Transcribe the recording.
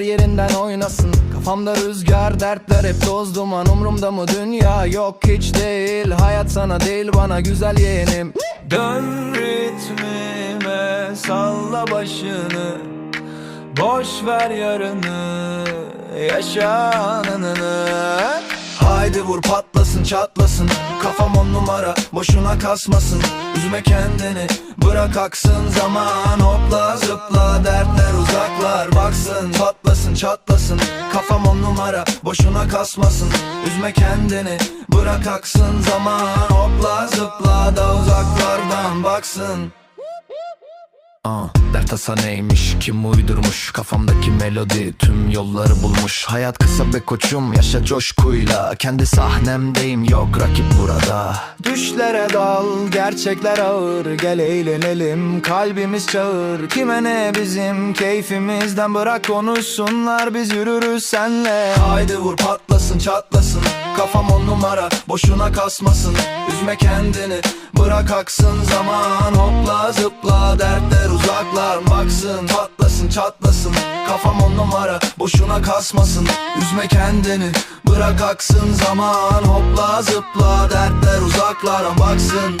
yerinden oynasın. Kafamda rüzgar dertler hep toz duman. Umrumda mı dünya? Yok hiç değil. Hayat sana değil bana güzel yeğenim. Dön ritmime salla başını. Boş ver yarını Yaşa Haydi vur patlasın çatlasın. Kafam on numara boşuna kasmasın. Üzme kendini bırak aksın zaman. Hopla zıpla dertler uzaklar. Baksın Patlasın çatlasın. Kafam on numara boşuna kasmasın. Üzme kendini bırak aksın zaman. Hopla zıpla da uzaklardan. Baksın Aa, dert tasa neymiş kim uydurmuş? Kafamdaki melodi tüm yolları bulmuş. Hayat kısa be koçum yaşa coşkuyla. Kendi sahnemdeyim yok rakip burada. Düşlere dal gerçekler ağır. Gel eğlenelim kalbimiz çağır. Kime ne bizim keyfimizden Bırak konuşsunlar biz yürürüz senle. Haydi vur patlasın çatlasın. Kafam on numara boşuna kasmasın. Üzme kendini bırak aksın zaman. Hopla zıpla çatlasın. Kafam on numara boşuna kasmasın. Üzme kendini bırak aksın zaman. Hopla zıpla dertler uzaklara baksın